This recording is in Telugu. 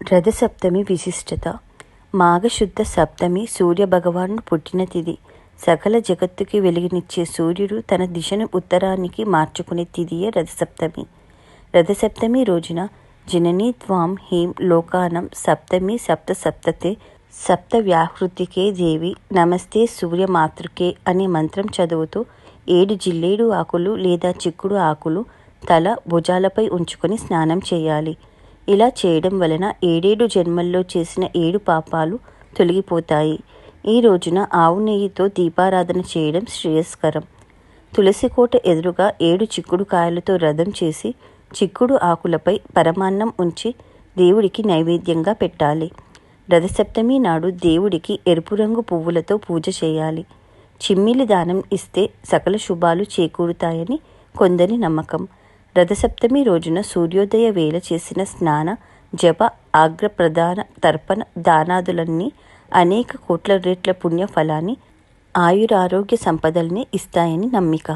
రథసప్తమి విశిష్టత. మాఘశుద్ధ సప్తమి సూర్యభగవాను పుట్టిన తిథి సకల జగత్తుకి వెలుగునిచ్చే సూర్యుడు తన దిశను ఉత్తరానికి మార్చుకునే తిథియే రథసప్తమి. రథసప్తమి రోజున జననీ త్వాం హీం లోకానం సప్తమి సప్త సప్తతే సప్త వ్యాహృతికే దేవి నమస్తే సూర్యమాతృకే అనే మంత్రం చదువుతూ ఏడు జిల్లేడు ఆకులు లేదా చిక్కుడు ఆకులు తల భుజాలపై ఉంచుకొని స్నానం చేయాలి. ఇలా చేయడం వలన ఏడేడు జన్మల్లో చేసిన ఏడు పాపాలు తొలగిపోతాయి. ఈ రోజున ఆవు నెయ్యితో దీపారాధన చేయడం శ్రేయస్కరం. తులసి కోట ఎదురుగా ఏడు చిక్కుడు కాయలతో రథం చేసి చిక్కుడు ఆకులపై పరమాన్నం ఉంచి దేవుడికి నైవేద్యంగా పెట్టాలి. రథసప్తమి నాడు దేవుడికి ఎరుపు రంగు పువ్వులతో పూజ చేయాలి. చిమ్మిలి దానం ఇస్తే సకల శుభాలు చేకూరుతాయని కొందరి నమ్మకం. రథసప్తమి రోజున సూర్యోదయ వేళ చేసిన స్నాన జప ఆగ్ర ప్రధాన తర్పణ దానాదులన్నీ అనేక కోట్ల రెట్ల పుణ్య ఫలాన్ని ఆయురారోగ్య సంపదల్ని ఇస్తాయని నమ్మిక.